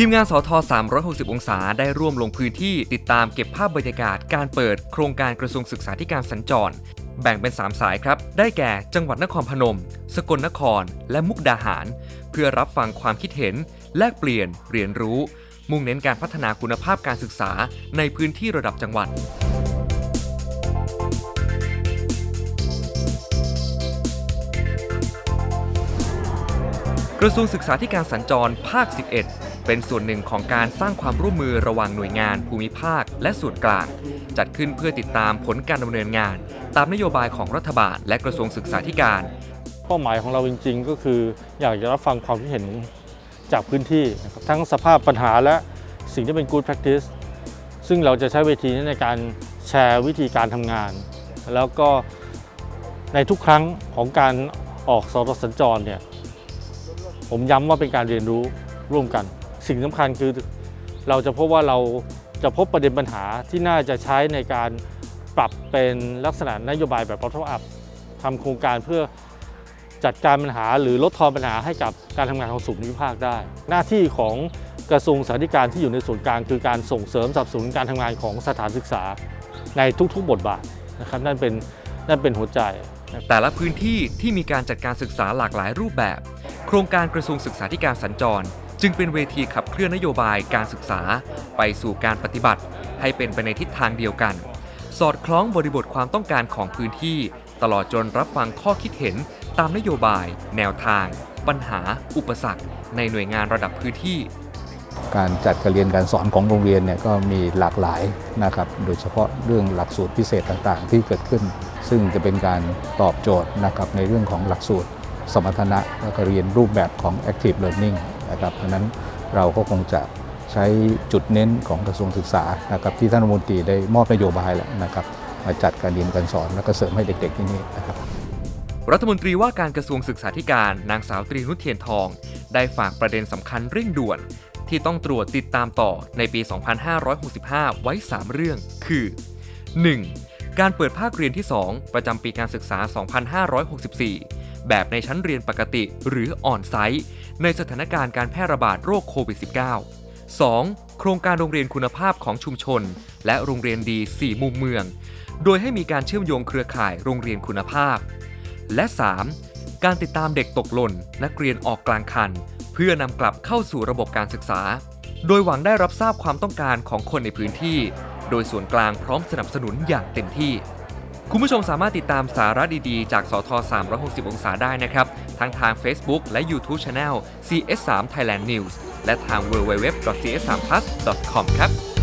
ทีมงานสท360 องศาได้ร่วมลงพื้นที่ติดตามเก็บภาพบรรยากาศการเปิดโครงการกระทรวงศึกษาธิการสัญจร แบ่งเป็น 3 สายครับ ได้แก่จังหวัดนครพนม สกลนคร และมุกดาหาร เพื่อรับฟังความคิดเห็น แลกเปลี่ยน เรียนรู้ มุ่งเน้นการพัฒนาคุณภาพการศึกษาในพื้นที่ระดับจังหวัด กระทรวงศึกษาธิการสัญจรภาค 11 เป็นส่วนหนึ่งของการสร้างความร่วมมือระหว่างหน่วยงานภูมิภาค และส่วนกลาง จัดขึ้นเพื่อติดตามผลการดำเนินงาน ตามนโยบายของรัฐบาล และกระทรวงศึกษาธิการ เป้าหมายของเราจริง ๆ ก็คืออยากจะรับฟังความคิดเห็นจากพื้นที่นะครับทั้งสภาพปัญหาและสิ่งที่เป็น good practice ซึ่งเราจะใช้เวทีนี้ในการแชร์วิธีการทำงาน แล้วก็ในทุกครั้งของการออกสรสัญจรเนี่ย ผมย้ำว่าเป็นการเรียนรู้ร่วมกัน สิ่งสำคัญคือเราจะพบว่าเราจะพบประเด็นปัญหาที่น่าจะใช้ในการปรับเป็นลักษณะนโยบายแบบ bottom up ทำโครงการเพื่อจัดการปัญหาหรือลดทอนปัญหาให้กับการทำงานของศูนย์วิภาคได้ หน้าที่ของกระทรวงสาธารณการที่อยู่ในส่วนกลางคือการส่งเสริมสนับสนุนการทำงานของสถานศึกษาในทุกๆบทบาทนะครับนั่นเป็นนั่นเป็นหัวใจ แต่ละพื้นที่ที่มีการจัดการศึกษาหลากหลายรูปแบบ โครงการกระทรวงศึกษาธิการสัญจร จึงเป็นเวทีขับเคลื่อนนโยบายการศึกษา ไปสู่การปฏิบัติ ให้เป็นไปในทิศทางเดียวกัน สอดคล้องบริบทความต้องการของพื้นที่ ตลอดจนรับฟังข้อคิดเห็น ตามนโยบาย แนวทาง ปัญหา อุปสรรค ในหน่วยงานระดับพื้นที่ การจัดการเรียนการสอนของโรงเรียนเนี่ยก็มีหลากหลายนะครับ โดยเฉพาะเรื่องหลักสูตรพิเศษต่างๆ ที่เกิดขึ้น ซึ่งจะเป็นการตอบโจทย์นะครับในเรื่องของหลักสูตร สมรรถนะและก็เรียนรูปแบบของ active learning นะครับเพราะนั้นเราก็คงจะใช้จุดเน้นของกระทรวงศึกษานะครับที่ท่านรัฐมนตรีได้มอบนโยบายแล้วนะครับมาจัดการเรียนการสอนแล้วก็เสริมให้เด็ก ๆ ที่นี่นะครับรัฐมนตรีว่าการกระทรวงศึกษาธิการนางสาวตรีนุชเทียนทอง ได้ฝากประเด็นสำคัญเร่งด่วน ที่ต้องตรวจติดตามต่อในปี 2565 ไว้ 3 เรื่อง คือ 1. การเปิดภาคเรียนที่ 2 ประจำปีการศึกษา 2564 แบบในชั้นเรียนปกติหรือออนไซต์ในสถานการณ์การแพร่ระบาดโรคโควิด -19 2. โครงการโรงเรียนคุณภาพของชุมชน และโรงเรียนดี 4 มุมเมือง โดยให้มีการเชื่อมโยงเครือข่ายโรงเรียนคุณภาพ และ 3. การติดตามเด็กตกหล่น นักเรียนออกกลางคัน เพื่อนำกลับเข้าสู่ระบบการศึกษา โดยหวังได้รับทราบความต้องการของคนในพื้นที่ โดยส่วนกลางพร้อมสนับสนุนอย่างเต็มที่ คุณผู้ชมสามารถติดตามสาระดีๆ จากสท360 องศาได้นะครับ ทั้งทาง Facebook และ YouTube Channel CS3 Thailand News และทาง www.cs3plus.com ครับ